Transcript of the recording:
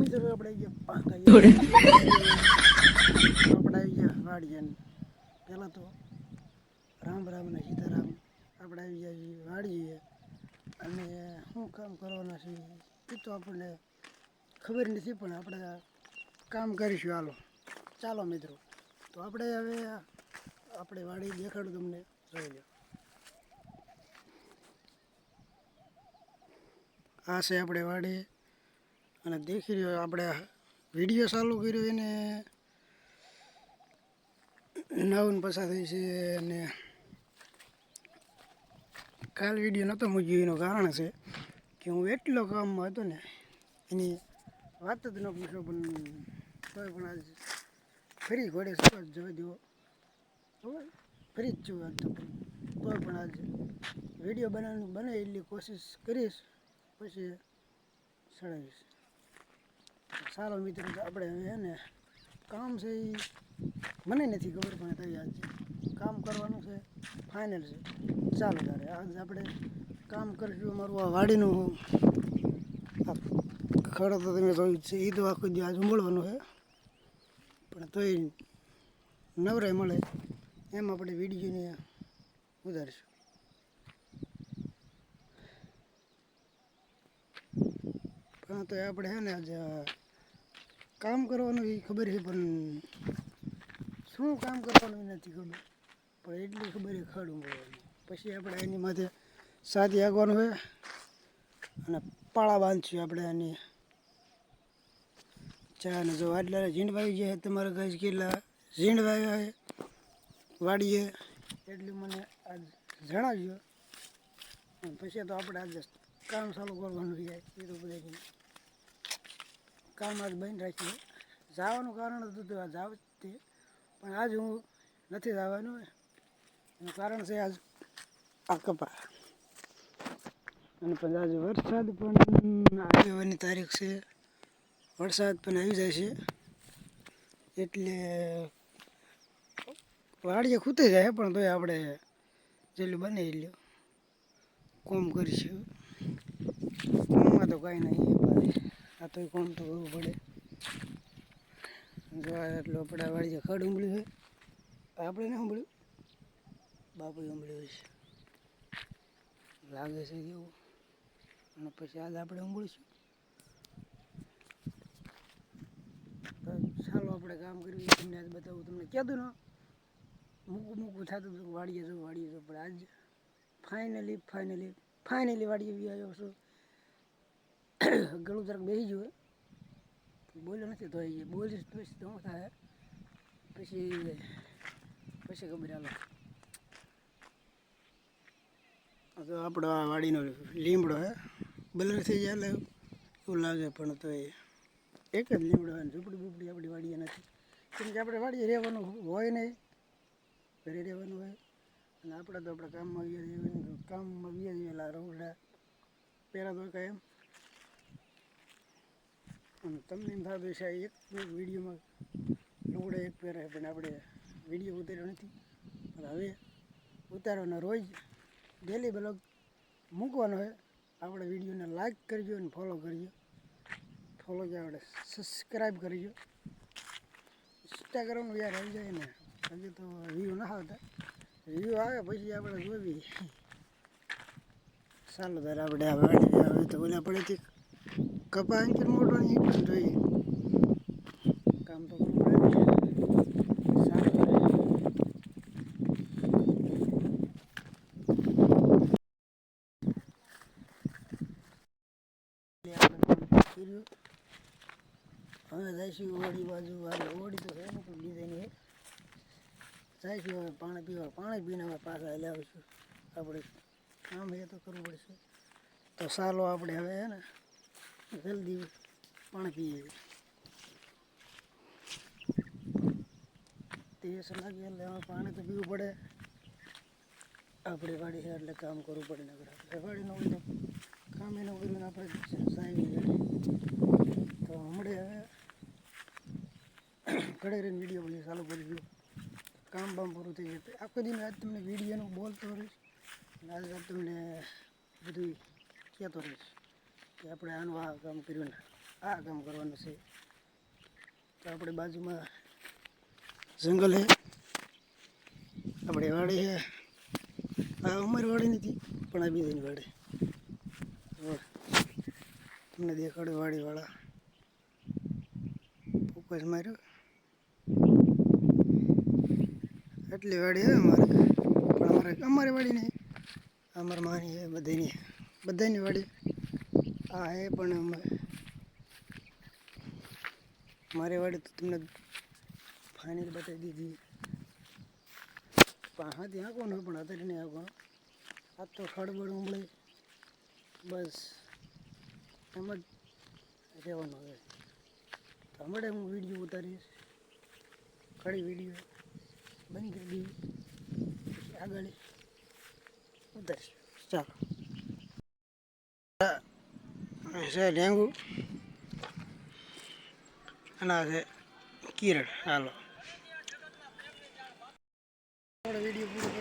મિત્રો આપણે આપણે આવી ગયા વાડીએ પહેલાં તો રામ રામ ને સીતારામ આપણે આવી ગયા છીએ વાડીએ. અને શું કામ કરવાના છે એ તો આપણને ખબર નથી પણ આપણે કામ કરીશું. હાલો ચાલો મિત્રો. તો આપણે હવે આપણે વાડી દેખાડું તમને. જોઈ લો. આ છે આપણે વાડી. અને દેખી રહ્યો આપણે વીડિયો ચાલુ કર્યો એને નવન પસાર થઈ છે અને કાલ વીડિયો નહોતો મૂક્યો, એનું કારણ છે કે હું એટલો કામમાં હતો ને, એની વાત જ ન પૂછો, પણ તોય પણ આજ ફરી ઘોડે સવાજ જવા દેવો. ખબર? ફરી જ છું આજ તો તોય પણ આજ વીડિયો બનાવવાનું બને એટલી કોશિશ કરીશ, પછી ચડાવીશ સારો મિત્ર આપણે હવે ને કામ છે એ મને નથી ખબર પણ તઈ આજ કામ કરવાનું છે. ફાઇનલ છે. ચાલો તારે, આજ આપણે કામ કરીશું અમારું આ વાડીનું. ખડો તો તમે જોયું છે એ તો આખો આજ ઉમળવાનું છે. પણ તોય નવરાય મળે. એમ આપણે વિડીયોને ઉતારીશું. પણ તો આપણે હે ને આજે કામ કરવાનું એ ખબર છે, પણ શું કામ કરવાનું એ નથી ખબર. પણ એટલી ખબર છે ખાડું મળવાનું. પછી આપણે એની માથે સાદી આગવાનું હોય અને પાળા બાંધશું આપણે આની. ચા ને જો આટલા ઝીંડ વાવી જાય તમારા ગાય કેટલા ઝીંડ વાવ્યા હોય વાડીએ. એટલું મને આજ જણાવજો. પછી તો આપણે આજે કામ ચાલુ કરવાનું જાય એ તો બધા કામ આજ બંધ રાખીએ. જવાનું કારણ હતું તો જાવ આવ તે. પણ આજ હું નથી જવાનું. એનું કારણ છે આજ આ કપા. અને પછી આજે વરસાદ પણ આવવાની તારીખ છે. વરસાદ પણ આવી જાય છે. એટલે વાડીએ ખૂતી જાય પણ તોય આપણે જેટલું બને એટલું કોમ કરીશું. કોમમાં તો કાંઈ નહીં. આ તો કોણ તો કરવું પડે? જો એટલો આપણા વાડીએ ખડ ઉંબળ્યું છે. આપણે ને ઉમળ્યું બાપુ ઉમળ્યું છે. લાગે છે કેવું અને પછી આજ આપણે ઉમળીશું. તો ચાલો આપણે કામ કરીએ. તમને આજ બતાવું, તમને કહેતું ને. મૂકું મૂકું, થતું હતું. વાડીએ છું વાડીએ છું પણ આજ ફાઇનલી ફાઇનલી ફાઇનલી વાડીએ બી આવ્યો છું. ગળું જરાક બેસી ગયું બોલ્યો નથી તો એ બોલીશ પછી તો થાય? પછી પછી ખબર હાલો. તો આપણો આ વાડીનો લીમડો હે. બલર થઈ જાય એવું લાગે, પણ તો એ એક જ લીમડો હોય ઝૂંપડી બૂપડી આપણી વાડીએ નથી. કેમ કે આપણે વાડીએ રહેવાનું હોય નહીં. ઘરે રહેવાનું હોય. અને આપણે તો આપણા કામમાં જઈએ કામમાં ગયા જઈએ એટલે પહેલાં તો કાંઈ એમ. અને તમને એમ થતું છે એક વિડીયોમાં લુગડા એક પહેરે પણ આપણે વીડિયો ઉતાર્યો નથી. પણ હવે ઉતારવાનો રોજ ડેલી બ્લોગ મૂકવાનો હોય આપણે વિડીયોને લાઈક કરજો અને ફોલો કરજો. ફોલો કે આપણે સબસ્ક્રાઈબ કરજો. ઇન્સ્ટાગ્રામ યાર આવી જાય ને, હજી તો વ્યૂ ના આવતા. વ્યૂ આવે પછી આપણે જોવી. ચાલો ત્યારે આપણે હવે તો ઓલા પડેથી કપા અંકર મોટો પણ જોઈએ. કામ તો હવે જઈશું ઓડી બાજુ આગળ તો છે ને પણ ડિઝાઇન એ જઈશું હવે પાણી પીવા પાણી પીને હવે પાછા એટલે આવીશું. આપણે કામ એ તો કરવું પડશે. તો ચાલો આપણે હવે હે ને. જલ્દી પાણી પીએ તેસ લાગે એટલે હવે પાણી તો પીવું પડે. આપણે વાડી છે એટલે કામ કરવું પડે નગર આપણે વાડી ન હોય તો કામ એનું કર્યું ને આપણે સાહેબ તો હમણે હવે ઘડે રહીને વીડિયો પછી ચાલુ કરી દઉં કામ બામ પૂરું થઈ જતું આખો દિન આજ તમને વિડીયોનું બોલતો રહીશ અને આજે તમને બધું કહેતો રહીશ. કે આપણે આનું આ કામ કર્યું ને આ કામ કરવાનું છે. તો આપણે બાજુમાં જંગલ છે આપણે વાડી છે આ અમારી વાડી નથી, પણ આ બીજાની વાડી. તમને દેખાડ્યું વાડીવાળા. ફોકસ માર્યો. એટલી વાડી હોય અમારે. પણ અમારે અમારી વાડી નહીં. અમારે માની છે બધાની. બધાની વાડી. આ એ પણ મારે વાડી તો તમને ફાઇનલ બતાવી દીધી. પણ હાથી આંકવાનું પણ અત્યારે નહીં આંકવાનું આ તો ખડબડ ઉમળે. બસ. એમ જ રહેવાનું હવે. હમણાં હું વીડિયો ઉતારીશ. ખડી વીડિયો બંધ કરી દઈએ આગળ ઉતારીશ. ચાલો. આ છે ડેંગુ અને આ છે કિરણ હાલો. વીડિયો પૂરો